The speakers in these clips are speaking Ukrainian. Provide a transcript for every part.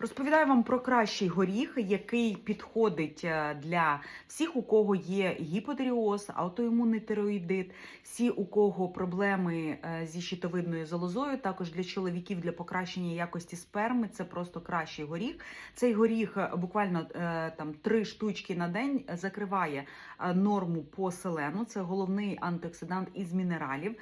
Розповідаю вам про кращий горіх, який підходить е, для всіх, у кого є гіпотиріоз, аутоімунний тироїдит, всі, у кого проблеми е, зі щитовидною залозою, також для чоловіків для покращення якості сперми. Це просто кращий горіх. Цей горіх е, буквально там три штучки на день закриває норму по селену. Це головний антиоксидант із мінералів.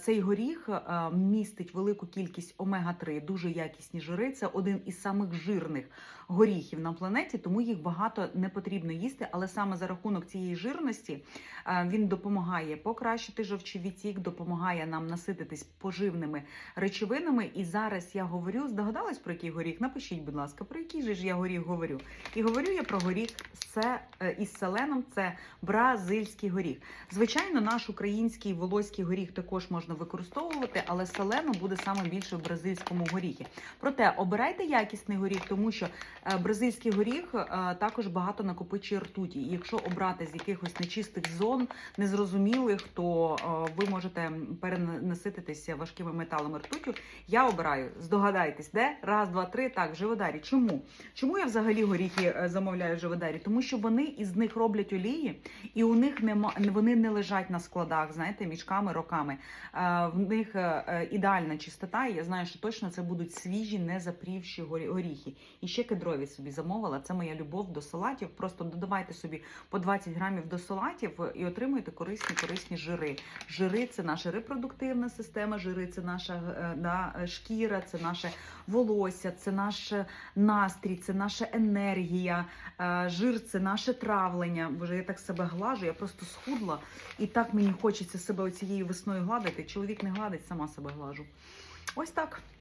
Цей горіх містить велику кількість омега-3, дуже якісні жири. Це один із самих жирних горіхів на планеті, тому їх багато не потрібно їсти. Але саме за рахунок цієї жирності е, він допомагає покращити жовчовідтік, допомагає нам насититись поживними речовинами. І зараз я говорю, здогадались про який горіх? Напишіть, будь ласка, про який же ж я горіх говорю? І говорю я про горіх це е, із селеном. Це бразильський горіх. Звичайно, наш український волоський горіх також можна використовувати, але селено буде саме більше в бразильському горіхі. Проте обирайте якісний горіх, тому що е, бразильський горіх е, також багато накопичує ртуті. І якщо обрати з якихось нечистих зон, незрозумілих, то ви можете перенасититися важкими металами ртутю. Я обираю, здогадайтесь, де раз, два, три. Так, живодарі. Чому? Чому я взагалі горіхи замовляю живодарі? Тому що вони із них роблять олії, і у них нема вони не лежать на складах, знаєте, мішками, роками. Е, В них е, е, ідеальна чистота, і я знаю, що точно це будуть свіжі, не запрівші горіхи. І ще кедрові собі замовила. Це моя любов до салатів. Просто додавайте собі по 20 грамів до салатів і отримуєте корисні корисні жири. Жири це наша репродуктивна система, жири це наша да, шкіра, це наше волосся, це наш настрій, це наша енергія. Жир це наше травлення. Боже, я так себе глажу, я просто схудла, і так мені хочеться себе оцією весною гладити. Чоловік не гладить, сама себе глажу. Ось так.